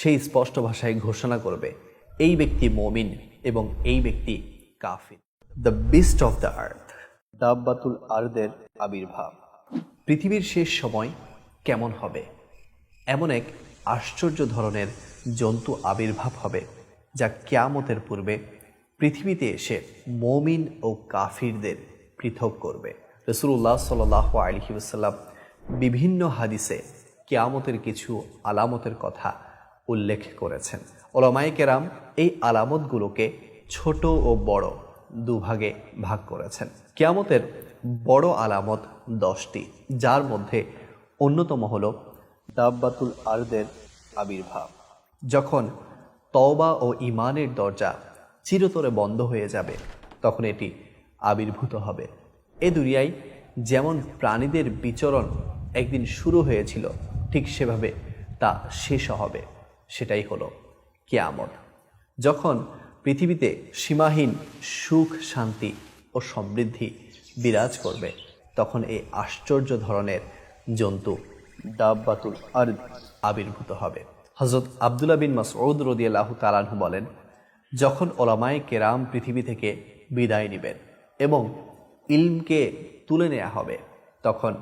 সেই স্পষ্ট ভাষায় ঘোষণা করবে, এই ব্যক্তি মমিন এবং এই ব্যক্তি কাফির। The beast of the earth দাব্বাতুল আর্দের আবির্ভাব। পৃথিবীর শেষ সময় কেমন হবে? এমন এক আশ্চর্য ধরনের জন্তু আবির্ভাব হবে, যা কেয়ামতের পূর্বে পৃথিবীতে এসে মমিন ও কাফিরদের পৃথক করবে। রসুল্লাহ সাল আলহি ওসাল্লাম বিভিন্ন হাদিসে কেয়ামতের কিছু আলামতের কথা উল্লেখ করেছেন। ওলামাই কেরাম এই আলামতগুলোকে ছোট ও বড় দুভাগে ভাগ করেছেন। কেয়ামতের বড় আলামত দশটি, যার মধ্যে অন্যতম হল দাব্বাতুল আর্দের আবির্ভাব। যখন তওবা ও ইমানের দরজা চিরতরে বন্ধ হয়ে যাবে, তখন এটি আবির্ভূত হবে। এ দুনিয়ায় যেমন প্রাণীদের বিচরণ একদিন শুরু হয়েছিল, ঠিক সেভাবে তা শেষ হবে। সেটাই হলো কেয়ামত। যখন পৃথিবীতে সীমাহীন সুখ, শান্তি ও সমৃদ্ধি বিরাজ করবে, তখন এই আশ্চর্য ধরনের জন্তু ডাব্বাতুল আর্দ আবির্ভূত হবে। হজরত আবদুল্লা বিন মাসউদ রদিয়াল্লাহ তালানহু বলেন, যখন ওলামায় কেরাম পৃথিবী থেকে বিদায় নেবেন এবং ইলমকে তুলে নেওয়া হবে, তখন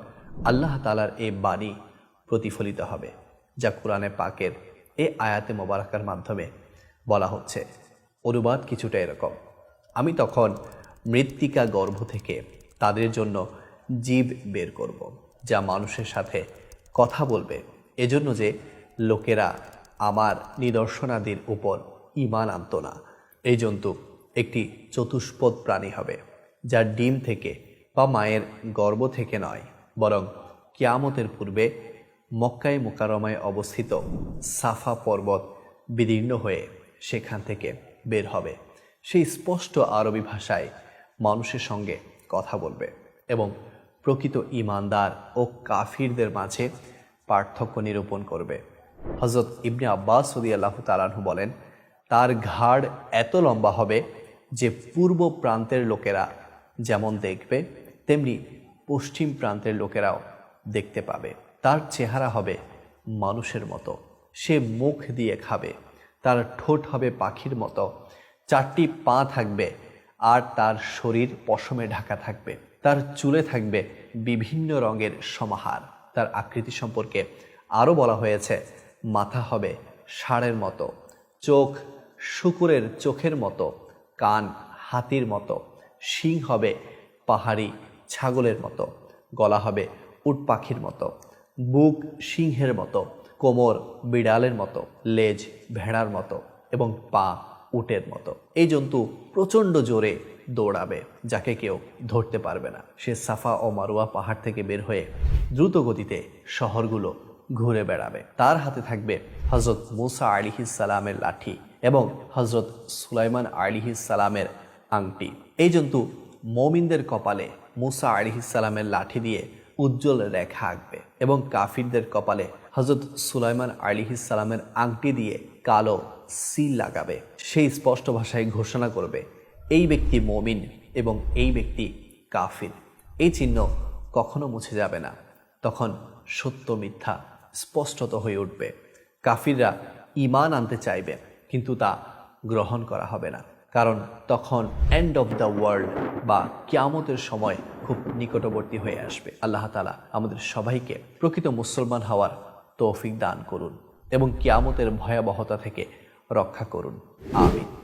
আল্লাহ তালার এই বাণী প্রতিফলিত হবে, যা কোরআনে পাকের এ আয়াতে মোবারকার মাধ্যমে বলা হচ্ছে। অনুবাদ কিছুটা এরকম। আমি তখন মৃত্তিকা গর্ভ থেকে তাদের জন্য জীব বের করব, যা মানুষের সাথে কথা বলবে। এজন্য যে লোকেরা আমার নিদর্শনাদির উপর ইমান আনত না, এই জন্তু একটি চতুষ্পদ প্রাণী হবে, যার ডিম থেকে বা মায়ের গর্ভ থেকে নয়, বরং কিয়ামতের পূর্বে মক্কায় মোকারমায় অবস্থিত সাফা পর্বত বিদীর্ণ হয়ে সেখান থেকে বের হবে। সেই স্পষ্ট আরবি ভাষায় মানুষের সঙ্গে কথা বলবে এবং প্রকৃত ইমানদার ও কাফিরদের মাঝে পার্থক্য নিরূপণ করবে। হজরত ইবনে আব্বাস সদি আল্লাহ তালাহু বলেন, তার ঘাড় এত লম্বা হবে যে পূর্ব প্রান্তের লোকেরা যেমন দেখবে, তেমনি পশ্চিম প্রান্তের লোকেরাও দেখতে পাবে। তার চেহারা হবে মানুষের মতো। সে মুখ দিয়ে খাবে, তার ঠোঁট হবে পাখির মতো। চারটি পা থাকবে আর তার শরীর পশমে ঢাকা থাকবে। তার চুলে থাকবে বিভিন্ন রঙের সমাহার। তার আকৃতি সম্পর্কে আরও বলা হয়েছে, মাথা হবে ষাঁড়ের মতো, চোখ শুকুরের চোখের মতো, কান হাতির মতো, শিং হবে পাহাড়ি ছাগলের মতো, গলা হবে উট পাখির মতো। বুক সিংহের মতো, কোমর বিড়ালের মতো, লেজ ভেড়ার মতো এবং পা উটের মতো। এই জন্তু প্রচণ্ড জোরে দৌড়াবে, যাকে কেউ ধরতে পারবে না। সে সাফা ও মারুয়া পাহাড় থেকে বের হয়ে দ্রুত গতিতে শহরগুলো ঘুরে বেড়াবে। তার হাতে থাকবে হজরত মুসা সালামের লাঠি এবং হজরত সুলাইমান সালামের আংটি। এই জন্তু মমিনদের কপালে মুসা সালামের লাঠি দিয়ে উজ্জ্বল রেখা আঁকবে এবং কাফিরদের কপালে হজরত সুলাইমান আলিহিস সালামের আংটি দিয়ে কালো সিল লাগাবে। সেই স্পষ্ট ভাষায় ঘোষণা করবে, এই ব্যক্তি মমিন এবং এই ব্যক্তি কাফির। এই চিহ্ন কখনো মুছে যাবে না। তখন সত্য মিথ্যা স্পষ্টত হয়ে উঠবে। কাফিররা ইমান আনতে চাইবে, কিন্তু তা গ্রহণ করা হবে না। কারণ তখন এন্ড অফ দ্য ওয়ার্ল্ড বা কিয়ামতের সময় খুব নিকটবর্তী হয়ে আসবে। আল্লাহ তালা আমাদের সবাইকে প্রকৃত মুসলমান হওয়ার তৌফিক দান করুন এবং কিয়ামতের ভয়াবহতা থেকে রক্ষা করুন। আমিন।